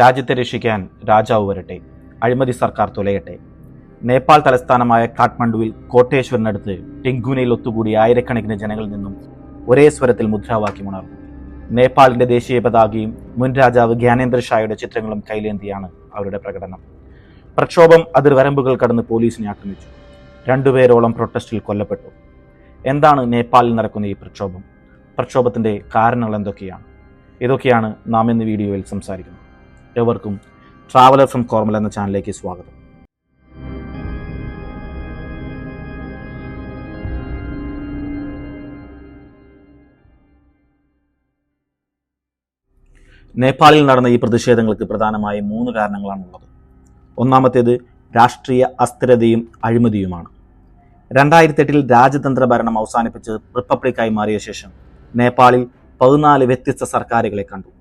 രാജ്യത്തെ രക്ഷിക്കാൻ രാജാവ് വരട്ടെ അഴിമതി സർക്കാർ തുലയട്ടെ. നേപ്പാൾ തലസ്ഥാനമായ കാഠ്മണ്ഡുവിൽ കോട്ടേശ്വരനടുത്ത് ടെങ്കുനയിൽ ഒത്തുകൂടി ആയിരക്കണക്കിന് ജനങ്ങളിൽ നിന്നും ഒരേ സ്വരത്തിൽ മുദ്രാവാക്യം ഉണർന്നു. നേപ്പാളിന്റെ ദേശീയ പതാകയും മുൻ രാജാവ് ജ്ഞാനേന്ദ്ര ഷായുടെ ചിത്രങ്ങളും കൈലേന്തിയാണ് അവരുടെ പ്രകടനം. പ്രക്ഷോഭം അതിർവരമ്പുകൾ കടന്ന് പോലീസിനെ ആക്രമിച്ചു. രണ്ടുപേരോളം പ്രൊട്ടസ്റ്റിൽ കൊല്ലപ്പെട്ടു. എന്താണ് നേപ്പാളിൽ നടക്കുന്ന ഈ പ്രക്ഷോഭം? പ്രക്ഷോഭത്തിന്റെ കാരണങ്ങൾ എന്തൊക്കെയാണ്? ഇതൊക്കെയാണ് നാം ഇന്ന് വീഡിയോയിൽ സംസാരിക്കുന്നത്. ഏവർക്കും ട്രാവലർ ഫ്രം കോർമൽ എന്ന ചാനലിലേക്ക് സ്വാഗതം. നേപ്പാളിൽ നടന്ന ഈ പ്രതിഷേധങ്ങൾക്ക് പ്രധാനമായി മൂന്ന് കാരണങ്ങളാണുള്ളത്. ഒന്നാമത്തേത് രാഷ്ട്രീയ അസ്ഥിരതയും അഴിമതിയുമാണ്. രണ്ടായിരത്തി എട്ടിൽ രാജതന്ത്ര ഭരണം അവസാനിപ്പിച്ച് റിപ്പബ്ലിക്കായി മാറിയ ശേഷം നേപ്പാളിൽ പതിനാല് വ്യത്യസ്ത സർക്കാരുകളെ കണ്ടു.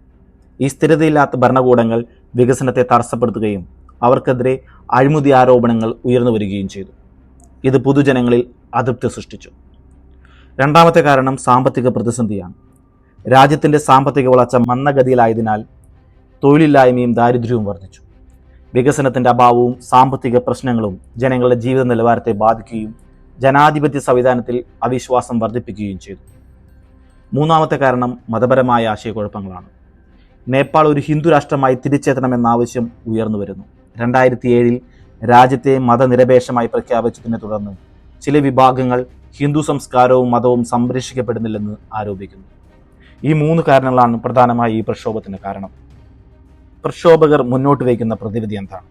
ഈ സ്ഥിരതയില്ലാത്ത ഭരണകൂടങ്ങൾ വികസനത്തെ തടസ്സപ്പെടുത്തുകയും അവർക്കെതിരെ അഴിമതി ആരോപണങ്ങൾ ഉയർന്നു വരികയും ചെയ്തു. ഇത് പൊതുജനങ്ങളിൽ അതൃപ്തി സൃഷ്ടിച്ചു. രണ്ടാമത്തെ കാരണം സാമ്പത്തിക പ്രതിസന്ധിയാണ്. രാജ്യത്തിന്റെ സാമ്പത്തിക വളർച്ച മന്ദഗതിയിലായതിനാൽ തൊഴിലില്ലായ്മയും ദാരിദ്ര്യവും വർദ്ധിച്ചു. വികസനത്തിന്റെ അഭാവവും സാമ്പത്തിക പ്രശ്നങ്ങളും ജനങ്ങളുടെ ജീവിത നിലവാരത്തെ ബാധിക്കുകയും ജനാധിപത്യ സംവിധാനത്തിൽ അവിശ്വാസം വർദ്ധിപ്പിക്കുകയും ചെയ്തു. മൂന്നാമത്തെ കാരണം മതപരമായ ആശയക്കുഴപ്പങ്ങളാണ്. നേപ്പാൾ ഒരു ഹിന്ദു രാഷ്ട്രമായി തിരിച്ചെത്തണമെന്ന ആവശ്യം ഉയർന്നു വരുന്നു. രണ്ടായിരത്തി ഏഴിൽ രാജ്യത്തെ മതനിരപേക്ഷമായി പ്രഖ്യാപിച്ചതിനെ തുടർന്ന് ചില വിഭാഗങ്ങൾ ഹിന്ദു സംസ്കാരവും മതവും സംരക്ഷിക്കപ്പെടുന്നില്ലെന്ന് ആരോപിക്കുന്നു. ഈ മൂന്ന് കാരണങ്ങളാണ് പ്രധാനമായി ഈ പ്രക്ഷോഭത്തിന് കാരണം. പ്രക്ഷോഭകർ മുന്നോട്ട് വയ്ക്കുന്ന പ്രതിവിധി എന്താണ്?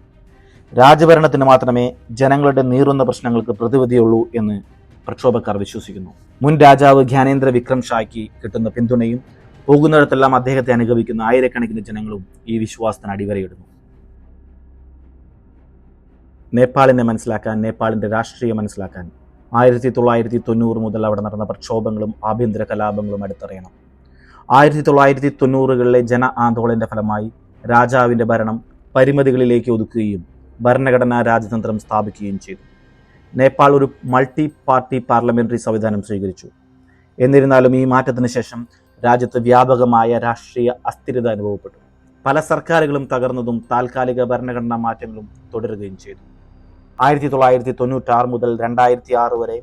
രാജഭരണത്തിന് മാത്രമേ ജനങ്ങളുടെ നീറുന്ന പ്രശ്നങ്ങൾക്ക് പ്രതിവിധിയുള്ളൂ എന്ന് പ്രക്ഷോഭക്കാർ വിശ്വസിക്കുന്നു. മുൻ രാജാവ് ജ്ഞാനേന്ദ്ര വിക്രം ഷായ്ക്ക് കിട്ടുന്ന പിന്തുണയും പോകുന്നിടത്തെല്ലാം അദ്ദേഹത്തെ അനുഗമിക്കുന്ന ആയിരക്കണക്കിന് ജനങ്ങളും ഈ വിശ്വാസത്തിന് അടിവരയിടുന്നു. നേപ്പാളിനെ മനസ്സിലാക്കാൻ നേപ്പാളിന്റെ രാഷ്ട്രീയം മനസ്സിലാക്കാൻ ആയിരത്തി തൊള്ളായിരത്തി തൊണ്ണൂറ് മുതൽ അവിടെ നടന്ന പ്രക്ഷോഭങ്ങളും ആഭ്യന്തര കലാപങ്ങളും അടുത്തറിയണം. ആയിരത്തി തൊള്ളായിരത്തി തൊണ്ണൂറുകളിലെ ജന ആന്തോളന്റെ ഫലമായി രാജാവിന്റെ ഭരണം പരിമിതികളിലേക്ക് ഒതുക്കുകയും ഭരണഘടനാ രാജതന്ത്രം സ്ഥാപിക്കുകയും ചെയ്തു. നേപ്പാൾ ഒരു മൾട്ടി പാർട്ടി പാർലമെന്ററി സംവിധാനം സ്വീകരിച്ചു. എന്നിരുന്നാലും ഈ മാറ്റത്തിന് ശേഷം രാജ്യത്ത് വ്യാപകമായ രാഷ്ട്രീയ അസ്ഥിരത അനുഭവപ്പെട്ടു. പല സർക്കാരുകളും തകർന്നതും താൽക്കാലിക ഭരണഘടനാ മാറ്റങ്ങളും തുടരുകയും ചെയ്തു. ആയിരത്തി തൊള്ളായിരത്തി തൊണ്ണൂറ്റാറ് മുതൽ രണ്ടായിരത്തി ആറ് വരെ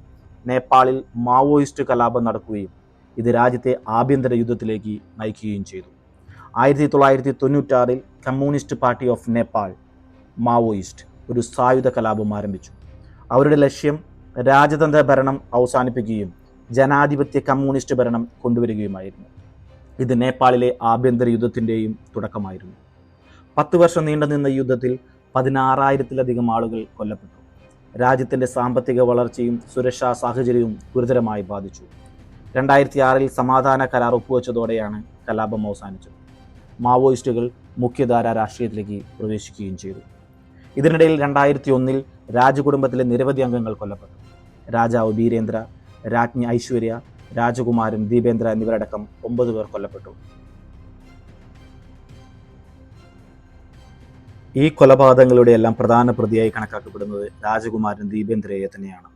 നേപ്പാളിൽ മാവോയിസ്റ്റ് കലാപം നടക്കുകയും ഇത് രാജ്യത്തെ ആഭ്യന്തര യുദ്ധത്തിലേക്ക് നയിക്കുകയും ചെയ്തു. ആയിരത്തി തൊള്ളായിരത്തി തൊണ്ണൂറ്റാറിൽ communist party of Nepal Maoist ഒരു സായുധ കലാപം ആരംഭിച്ചു. അവരുടെ ലക്ഷ്യം രാജതന്ത്ര ഭരണം അവസാനിപ്പിക്കുകയും ജനാധിപത്യ കമ്മ്യൂണിസ്റ്റ് ഭരണം കൊണ്ടുവരികയുമായിരുന്നു. ഇത് നേപ്പാളിലെ ആഭ്യന്തര യുദ്ധത്തിന്റെയും തുടക്കമായിരുന്നു. പത്ത് വർഷം നീണ്ടുനിന്ന നിന്ന യുദ്ധത്തിൽ പതിനാറായിരത്തിലധികം ആളുകൾ കൊല്ലപ്പെട്ടു. രാജ്യത്തിന്റെ സാമ്പത്തിക വളർച്ചയും സുരക്ഷാ സാഹചര്യവും ഗുരുതരമായി ബാധിച്ചു. രണ്ടായിരത്തി ആറിൽ സമാധാന കരാർ ഒപ്പുവെച്ചതോടെയാണ് കലാപം അവസാനിച്ചത്. മാവോയിസ്റ്റുകൾ മുഖ്യധാര രാഷ്ട്രീയത്തിലേക്ക് പ്രവേശിക്കുകയും ചെയ്തു. ഇതിനിടയിൽ രണ്ടായിരത്തി ഒന്നിൽ രാജകുടുംബത്തിലെ നിരവധി അംഗങ്ങൾ കൊല്ലപ്പെട്ടു. രാജാവ് ബീരേന്ദ്ര രാജ്ഞി ഐശ്വര്യ രാജകുമാരൻ ദീപേന്ദ്ര എന്നിവരടക്കം ഒമ്പത് പേർ കൊല്ലപ്പെട്ടു. ഈ കൊലപാതകങ്ങളുടെ എല്ലാം പ്രധാന പ്രതിയായി കണക്കാക്കപ്പെടുന്നത് രാജകുമാരൻ ദീപേന്ദ്രയെ തന്നെയാണ്.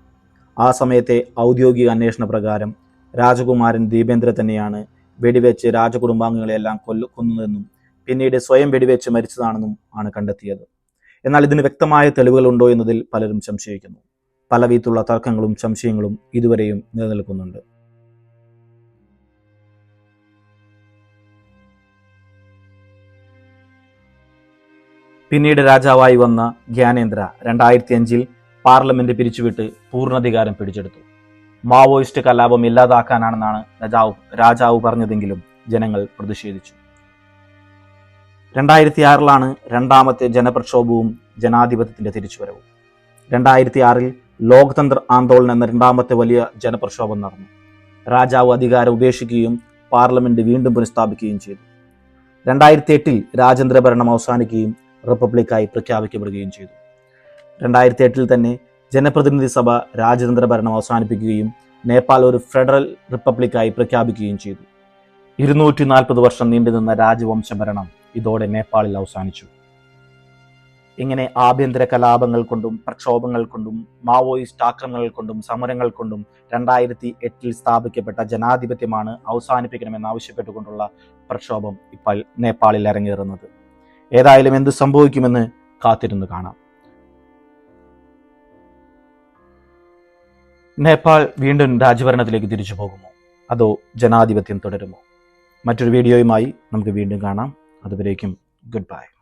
ആ സമയത്തെ ഔദ്യോഗിക അന്വേഷണ പ്രകാരം രാജകുമാരൻ ദീപേന്ദ്ര തന്നെയാണ് വെടിവെച്ച് രാജകുടുംബാംഗങ്ങളെല്ലാം കൊല്ല കൊന്നതെന്നും പിന്നീട് സ്വയം വെടിവെച്ച് മരിച്ചതാണെന്നും ആണ് കണ്ടെത്തിയത്. എന്നാൽ ഇതിന് വ്യക്തമായ തെളിവുകളുണ്ടോ എന്നതിൽ പലരും സംശയിക്കുന്നു. പല വീത്തുള്ള തർക്കങ്ങളും സംശയങ്ങളും ഇതുവരെയും നിലനിൽക്കുന്നുണ്ട്. പിന്നീട് രാജാവായി വന്ന ജ്ഞാനേന്ദ്ര രണ്ടായിരത്തി അഞ്ചിൽ പാർലമെന്റ് പിരിച്ചുവിട്ട് പൂർണാധികാരം പിടിച്ചെടുത്തു. മാവോയിസ്റ്റ് കലാപം ഇല്ലാതാക്കാനാണെന്നാണ് രാജാവ് രാജാവ് പറഞ്ഞതെങ്കിലും ജനങ്ങൾ പ്രതിഷേധിച്ചു. രണ്ടായിരത്തി ആറിലാണ് രണ്ടാമത്തെ ജനപ്രക്ഷോഭവും ജനാധിപത്യത്തിന്റെ തിരിച്ചുവരവും. രണ്ടായിരത്തി ആറിൽ ലോക്തന്ത്ര ആന്തോളൻ എന്ന രണ്ടാമത്തെ വലിയ ജനപ്രക്ഷോഭം നടന്നു. രാജാവ് അധികാരം ഉപേക്ഷിക്കുകയും പാർലമെന്റ് വീണ്ടും പുനഃസ്ഥാപിക്കുകയും ചെയ്തു. രണ്ടായിരത്തി എട്ടിൽ രാജേന്ദ്ര ഭരണം അവസാനിക്കുകയും റിപ്പബ്ലിക്കായി പ്രഖ്യാപിക്കപ്പെടുകയും ചെയ്തു. രണ്ടായിരത്തി എട്ടിൽ തന്നെ ജനപ്രതിനിധി സഭ രാജതന്ത്ര ഭരണം അവസാനിപ്പിക്കുകയും നേപ്പാൾ ഒരു ഫെഡറൽ റിപ്പബ്ലിക്കായി പ്രഖ്യാപിക്കുകയും ചെയ്തു. ഇരുന്നൂറ്റി നാൽപ്പത് വർഷം നീണ്ടുനിന്ന രാജവംശ ഭരണം ഇതോടെ നേപ്പാളിൽ അവസാനിച്ചു. ഇങ്ങനെ ആഭ്യന്തര കലാപങ്ങൾ കൊണ്ടും പ്രക്ഷോഭങ്ങൾ കൊണ്ടും മാവോയിസ്റ്റ് ആക്രമണങ്ങൾ കൊണ്ടും സമരങ്ങൾ കൊണ്ടും രണ്ടായിരത്തി എട്ടിൽ സ്ഥാപിക്കപ്പെട്ട ജനാധിപത്യമാണ് അവസാനിപ്പിക്കണമെന്ന് ആവശ്യപ്പെട്ടുകൊണ്ടുള്ള പ്രക്ഷോഭം ഇപ്പോൾ നേപ്പാളിൽ അരങ്ങേറുന്നത്. ഏതായാലും എന്ത് സംഭവിക്കുമെന്ന് കാത്തിരുന്നു കാണാം. നേപ്പാൾ വീണ്ടും രാജഭരണത്തിലേക്ക് തിരിച്ചു പോകുമോ? അതോ ജനാധിപത്യം തുടരുമോ? മറ്റൊരു വീഡിയോയുമായി നമുക്ക് വീണ്ടും കാണാം. അതുവരേക്കും ഗുഡ് ബൈ.